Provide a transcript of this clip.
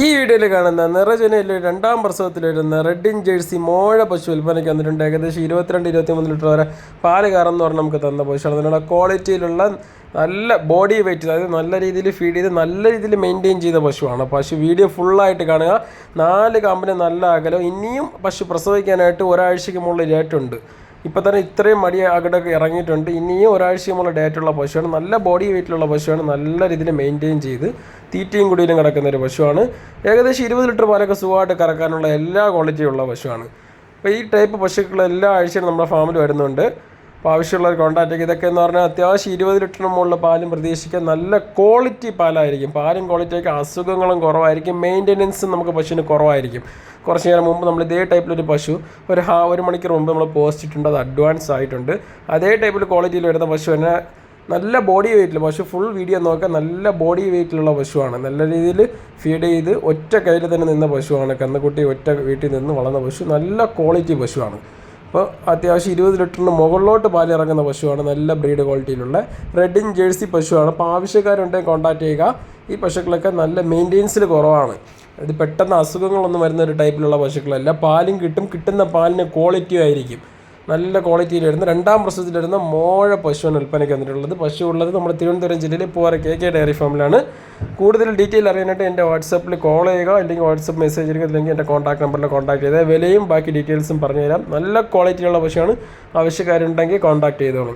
ഈ വീഡിയോയിൽ കാണുന്ന നിറജനയിലെ രണ്ടാം പ്രസവത്തിൽ വരുന്ന റെഡിൻ ജേഴ്സി മോഴ പശു വിൽപ്പനയ്ക്ക് വന്നിട്ടുണ്ട്. ഏകദേശം ഇരുപത്തിരണ്ട് ഇരുപത്തിമൂന്ന് ലിറ്റർ വരെ പാൽ എന്ന് പറഞ്ഞ് നമുക്ക് തന്ന പശുവാണ്. അതിനുള്ള ക്വാളിറ്റിയിലുള്ള നല്ല ബോഡി വെയിറ്റ് അതായത് നല്ല രീതിയിൽ ഫീഡ് ചെയ്ത് നല്ല രീതിയിൽ മെയിന്റെയിൻ ചെയ്ത പശുവാണ്. പശു വീഡിയോ ഫുള്ളായിട്ട് കാണുക. നാല് കാമ്പിന് നല്ല അകലം. ഇനിയും പശു പ്രസവിക്കാനായിട്ട് ഒരാഴ്ചയ്ക്ക് മുകളിൽ ഡേറ്റുണ്ട് ഇപ്പോൾ തന്നെ ഇത്രയും മടി അകടൊക്കെ ഇറങ്ങിയിട്ടുണ്ട്. ഇനിയും ഒരാഴ്ചയുമുള്ള ഡേറ്റുള്ള പശുവാണ്. നല്ല ബോഡി വെയിറ്റിലുള്ള പശുവാണ് നല്ല രീതിയിൽ മെയിന്റെയിൻ ചെയ്ത് തീറ്റയും കുടിയിലും കിടക്കുന്ന ഒരു പശുവാണ്. ഏകദേശം ഇരുപത് ലിറ്റർ പാലൊക്കെ സുഖമായിട്ട് കറക്കാനുള്ള എല്ലാ ക്വാളിറ്റിയുള്ള പശുവാണ്. അപ്പോൾ ഈ ടൈപ്പ് പശുക്കൾ എല്ലാ ആഴ്ചയും നമ്മുടെ ഫാമിൽ വരുന്നുണ്ട്. അപ്പോൾ ആവശ്യമുള്ളവർ കോൺടാക്ട് ചെയ്യുക ഇതൊക്കെ എന്ന് പറഞ്ഞാൽ അത്യാവശ്യം ഇരുപത് ലിറ്ററിന് മുകളിൽ പാലും പ്രതീക്ഷിക്കാൻ നല്ല ക്വാളിറ്റി പാലായിരിക്കും. പാലും ക്വാളിറ്റിയൊക്കെ അസുഖങ്ങളും കുറവായിരിക്കും. മെയിന്റെനൻസും നമുക്ക് പശുവിന് കുറവായിരിക്കും. കുറച്ച് നേരം മുമ്പ് നമ്മൾ ഇതേ ടൈപ്പിലൊരു പശു ഒരു ഹാ ഒരു മണിക്കൂർ മുമ്പ് നമ്മൾ പോസ്റ്റ് ഇട്ടുണ്ട് അത് അഡ്വാൻസ് ആയിട്ടുണ്ട്. അതേ ടൈപ്പിൽ ക്വാളിറ്റിയിൽ വരുന്ന പശു തന്നെ നല്ല ബോഡി വെയിറ്റിൽ പശു ഫുൾ വീഡിയോ നോക്കാൻ നല്ല ബോഡി വെയിറ്റിലുള്ള പശുവാണ്. നല്ല രീതിയിൽ ഫീഡ് ചെയ്ത് ഒറ്റ കയ്യിൽ തന്നെ നിന്ന പശുവാണ്. കന്നുകുട്ടി ഒറ്റ വീട്ടിൽ നിന്ന് വളർന്ന പശു. നല്ല ക്വാളിറ്റി പശുവാണ്. അപ്പോൾ അത്യാവശ്യം ഇരുപത് ലിറ്ററിന് മുകളിലോട്ട് പാലിറങ്ങുന്ന പശുവാണ് നല്ല ബ്രീഡ് ക്വാളിറ്റിയിലുള്ള റെഡിൻ ജേഴ്സി പശുവാണ്. അപ്പോൾ ആവശ്യക്കാരുണ്ടെങ്കിൽ കോൺടാക്ട് ചെയ്യുക. ഈ പശുക്കളൊക്കെ നല്ല മെയിന്റെനൻസിൽ കുറവാണ്. ഇത് പെട്ടെന്ന് അസുഖങ്ങളൊന്നും വരുന്ന ഒരു ടൈപ്പിലുള്ള പശുക്കളല്ല. പാലും കിട്ടും. കിട്ടുന്ന പാലിന് ക്വാളിറ്റിയും ആയിരിക്കും. നല്ല ക്വാളിറ്റിയിൽ വരുന്ന രണ്ടാം പ്രസവത്തിൽ വരുന്ന മോഴ പശുവാണ് വിൽപ്പനയ്ക്ക് വന്നിട്ടുള്ളത്. പശു ഉള്ളത് നമ്മുടെ തിരുവനന്തപുരം ജില്ലയിലെ പൂവാറ കെ കെ ഡയറി ഫാമിലാണ്. കൂടുതൽ ഡീറ്റെയിൽ അറിയാനായിട്ട് എന്റെ വാട്സപ്പിൽ കോൾ ചെയ്യുക അല്ലെങ്കിൽ വാട്സപ്പ് മെസ്സേജ് ചെയ്യുക അല്ലെങ്കിൽ എന്റെ കോൺടാക്ട് നമ്പറിൽ കോൺടാക്ട് ചെയ്താൽ വിലയും ബാക്കി ഡീറ്റെയിൽസും പറഞ്ഞു തരാം നല്ല ക്വാളിറ്റിയുള്ള പശുവാണ്. ആവശ്യക്കാരുണ്ടെങ്കിൽ കോൺടാക്ട് ചെയ്തോളൂ.